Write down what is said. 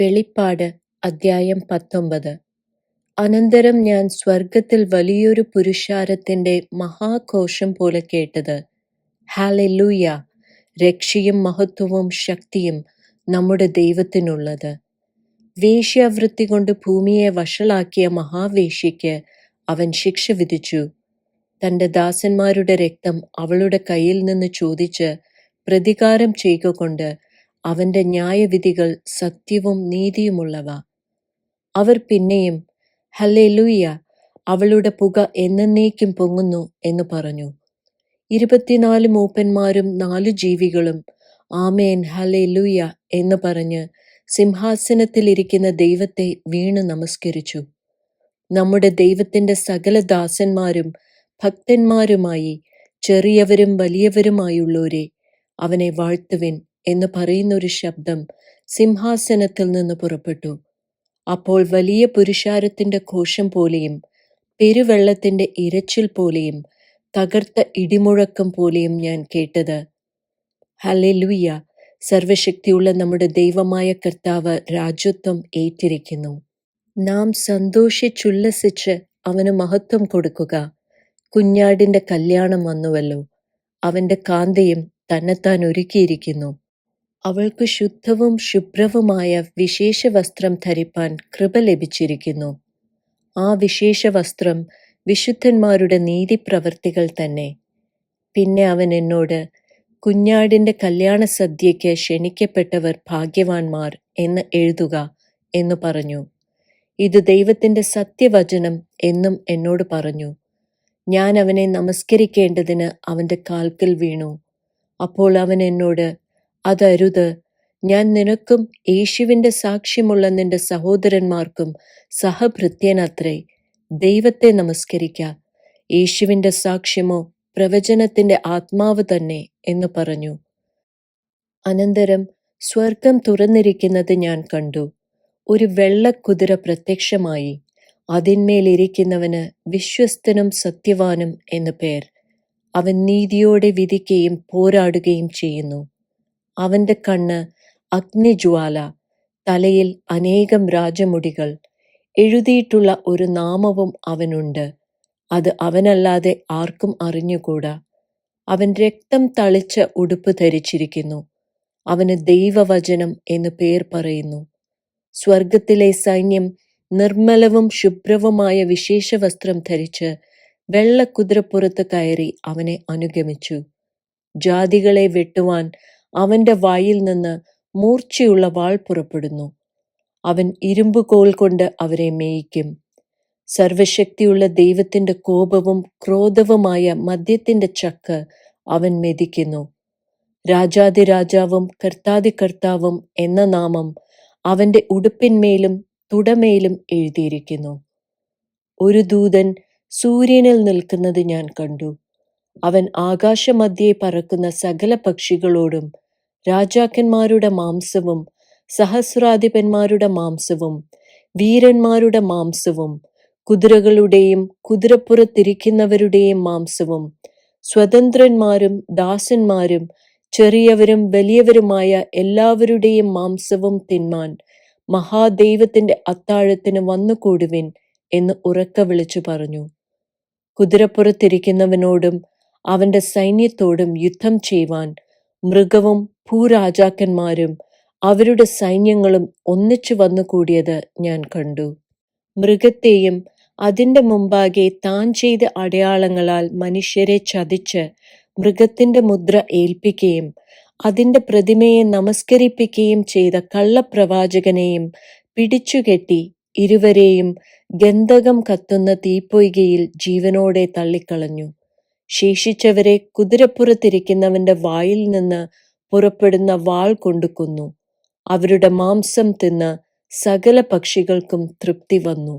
വെളിപ്പാട് അദ്ധ്യായം പത്തൊമ്പത്. അനന്തരം ഞാൻ സ്വർഗത്തിൽ വലിയൊരു പുരുഷാരത്തിന്റെ മഹാഘോഷം പോലെ കേട്ടത്. ഹാലെലൂയ രക്ഷയും മഹത്വവും ശക്തിയും നമ്മുടെ ദൈവത്തിനുള്ളത്. വേശ്യാവൃത്തി കൊണ്ട് ഭൂമിയെ വഷളാക്കിയ മഹാവേശ്യയ്ക്ക് അവൻ ശിക്ഷ വിധിച്ചു. തന്റെ ദാസന്മാരുടെ രക്തം അവളുടെ കയ്യിൽ നിന്ന് ചോദിച്ച് പ്രതികാരം ചെയ്യുക കൊണ്ട് അവന്റെ ന്യായവിധികൾ സത്യവും നീതിയുമുള്ളവ. അവർ പിന്നെയും ഹല്ലേ ഹല്ലേലൂയ അവളുടെ പുക എന്നേക്കും പൊങ്ങുന്നു എന്ന് പറഞ്ഞു. ഇരുപത്തിനാല് മൂപ്പന്മാരും നാലു ജീവികളും ആമേൻ ഹലേ ഹല്ലേലൂയ എന്ന് പറഞ്ഞ് സിംഹാസനത്തിലിരിക്കുന്ന ദൈവത്തെ വീണ് നമസ്കരിച്ചു. നമ്മുടെ ദൈവത്തിന്റെ സകല ദാസന്മാരും ഭക്തന്മാരുമായി ചെറിയവരും വലിയവരുമായുള്ളവരെ അവനെ വാഴ്ത്തുവിൻ. എന്ന് പറയുന്ന ഒരു ശബ്ദം സിംഹാസനത്തിൽ നിന്ന് പുറപ്പെട്ടു. അപ്പോൾ വലിയ പുരുഷാരത്തിന്റെ കോശം പോലെയും പെരുവെള്ളത്തിന്റെ ഇരച്ചിൽ പോലെയും തകർത്ത ഇടിമുഴക്കം പോലെയും ഞാൻ കേട്ടത്. ഹല്ലേലൂയ! സർവശക്തിയുള്ള നമ്മുടെ ദൈവമായ കർത്താവ് രാജ്യത്വം ഏറ്റിരിക്കുന്നു. നാം സന്തോഷിച്ചുല്ലസിച്ച് അവന് മഹത്വം കൊടുക്കുക. കുഞ്ഞാടിന്റെ കല്യാണം വന്നുവല്ലോ. അവന്റെ കാന്തയും തന്നെത്താൻ ഒരുക്കിയിരിക്കുന്നു. അവൾക്ക് ശുദ്ധവും ശുഭ്രവുമായ വിശേഷ വസ്ത്രം ധരിപ്പാൻ കൃപ ലഭിച്ചിരിക്കുന്നു. ആ വിശേഷ വസ്ത്രം വിശുദ്ധന്മാരുടെ നീതിപ്രവർത്തികൾ തന്നെ. പിന്നെ അവൻ എന്നോട് കുഞ്ഞാടിന്റെ കല്യാണ സദ്യയ്ക്ക് ക്ഷണിക്കപ്പെട്ടവർ ഭാഗ്യവാന്മാർ എന്ന് എഴുതുക എന്നു പറഞ്ഞു. ഇത് ദൈവത്തിന്റെ സത്യവചനം എന്നും എന്നോട് പറഞ്ഞു. ഞാൻ അവനെ നമസ്കരിക്കേണ്ടതിന് അവന്റെ കാൽക്കൽ വീണു. അപ്പോൾ അവൻ എന്നോട് അതരുത്. ഞാൻ നിനക്കും യേശുവിന്റെ സാക്ഷ്യമുള്ള നിന്റെ സഹോദരന്മാർക്കും സഹഭൃത്യനത്രേ. ദൈവത്തെ നമസ്കരിക്ക. യേശുവിന്റെ സാക്ഷ്യമോ പ്രവചനത്തിന്റെ ആത്മാവ് തന്നെ എന്ന് പറഞ്ഞു. അനന്തരം സ്വർഗം തുറന്നിരിക്കുന്നത് ഞാൻ കണ്ടു. ഒരു വെള്ളക്കുതിര പ്രത്യക്ഷമായി. അതിന്മേലിരിക്കുന്നവന് വിശ്വസ്തനും സത്യവാനും എന്നു പേർ. അവൻ നീതിയോടെ വിധിക്കുകയും പോരാടുകയും ചെയ്യുന്നു. അവന്റെ കണ്ണ് അഗ്നിജ്വാല തലയിൽ അനേകം രാജമുടികൾ. എഴുതിയിട്ടുള്ള ഒരു നാമവും അവനുണ്ട്. അത് അവനല്ലാതെ ആർക്കും അറിഞ്ഞുകൂടാ. അവൻ രക്തം തളിച്ച ഉടുപ്പ് ധരിച്ചിരിക്കുന്നു. അവന് ദൈവവചനം എന്ന് പേർ പറയുന്നു. സ്വർഗത്തിലെ സൈന്യം നിർമ്മലവും ശുഭ്രവുമായ വിശേഷ വസ്ത്രം ധരിച്ച് വെള്ളക്കുതിരപ്പുറത്ത് കയറി അവനെ അനുഗമിച്ചു. ജാതികളെ വെട്ടുവാൻ അവന്റെ വായിൽ നിന്ന് മൂർച്ചയുള്ള വാൾ പുറപ്പെടുന്നു. അവൻ ഇരുമ്പ് കോൽ കൊണ്ട് അവരെ മേയിക്കും. സർവശക്തിയുള്ള ദൈവത്തിന്റെ കോപവും ക്രോധവുമായ മദ്യത്തിന്റെ ചക്ക് അവൻ മെതിക്കുന്നു. കർത്താതി കർത്താവും എന്ന നാമം അവന്റെ ഉടുപ്പിന്മേലും തുടമേലും എഴുതിയിരിക്കുന്നു. ഒരു ദൂതൻ സൂര്യനിൽ നിൽക്കുന്നത് ഞാൻ കണ്ടു. അവൻ ആകാശമധ്യേ പറക്കുന്ന സകല പക്ഷികളോടും രാജാക്കന്മാരുടെ മാംസവും സഹസ്രാധിപന്മാരുടെ മാംസവും വീരന്മാരുടെ മാംസവും കുതിരകളുടെയും കുതിരപ്പുറത്തിരിക്കുന്നവരുടെയും മാംസവും സ്വതന്ത്രന്മാരും ദാസന്മാരും ചെറിയവരും വലിയവരുമായ എല്ലാവരുടെയും മാംസവും തിന്മാൻ മഹാദൈവത്തിന്റെ അത്താഴത്തിന് വന്നുകൂടുവിൻ എന്ന് ഉറക്ക വിളിച്ചു പറഞ്ഞു. കുതിരപ്പുറത്തിരിക്കുന്നവനോടും അവന്റെ സൈന്യത്തോടും യുദ്ധം ചെയ്യുവാൻ മൃഗവും ഭൂരാജാക്കന്മാരും അവരുടെ സൈന്യങ്ങളും ഒന്നിച്ചു വന്നുകൂടിയത് ഞാൻ കണ്ടു. മൃഗത്തെയും അതിന്റെ മുമ്പാകെ താൻ ചെയ്ത അടയാളങ്ങളാൽ മനുഷ്യരെ ചതിച്ച് മൃഗത്തിന്റെ മുദ്ര ഏൽപ്പിക്കുകയും അതിന്റെ പ്രതിമയെ നമസ്കരിപ്പിക്കുകയും ചെയ്ത കള്ളപ്രവാചകനെയും പിടിച്ചുകെട്ടി ഇരുവരെയും ഗന്ധകം കത്തുന്ന തീപ്പൊയ്കയിൽ ജീവനോടെ തള്ളിക്കളഞ്ഞു. ശേഷിച്ചവരെ കുതിരപ്പുറത്തിരിക്കുന്നവന്റെ വായിൽ നിന്ന് പുറപ്പെടുന്ന വാൾ കൊണ്ടു കൊന്നു അവരുടെ മാംസം തിന്ന് സകല പക്ഷികൾക്കും തൃപ്തി വന്നു.